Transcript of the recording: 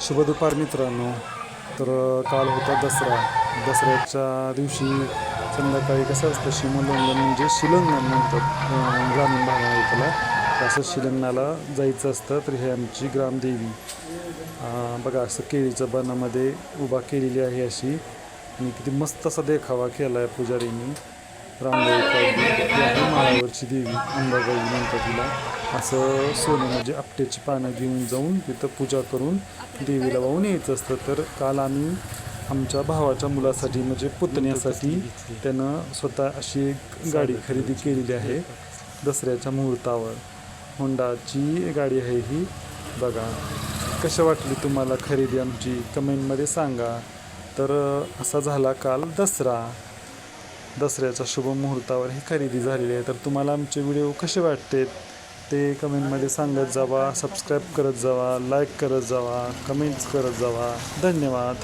शुभ दुपार मित्रांनो. तर काल होता दसरा. दसऱ्याच्या दिवशी संध्याकाळी कसं असतं शिमोल्लंघन म्हणजे शिलंगण म्हणतात ग्रामीण भागामध्ये त्याला. असं शिलंगणाला जायचं असतं तर हे आमची ग्रामदेवी. बघा असं केळीच्या बनामध्ये उभा केलेली आहे अशी. आणि किती मस्त असा देखावा केला आहे पुजारींनी. रामदेवी काढली माळावरची देवी अंबाबाई म्हणतात तिला. असं सोनं म्हणजे आपट्याची पानं घेऊन जाऊन तिथं पूजा करून देवीला वाहून यायचं असतं. तर काल आम्ही आमच्या भावाच्या मुलासाठी म्हणजे पुतण्यासाठी त्यानं स्वतः अशी एक गाडी खरेदी केलेली आहे दसऱ्याच्या मुहूर्तावर. होंडाची गाडी आहे ही. बघा कशा वाटली तुम्हाला खरेदी आमची? कमेंटमध्ये सांगा. तर असा झाला काल दसरा. दसऱ्याच्या शुभ मुहूर्तावर ही खरेदी झालेली आहे. तर तुम्हाला आमचे व्हिडिओ कसे वाटते ते कमेंटमध्ये सांगत जावा सबस्क्राईब करत जावा लाईक करत जावा कमेंट्स करत जावा. धन्यवाद.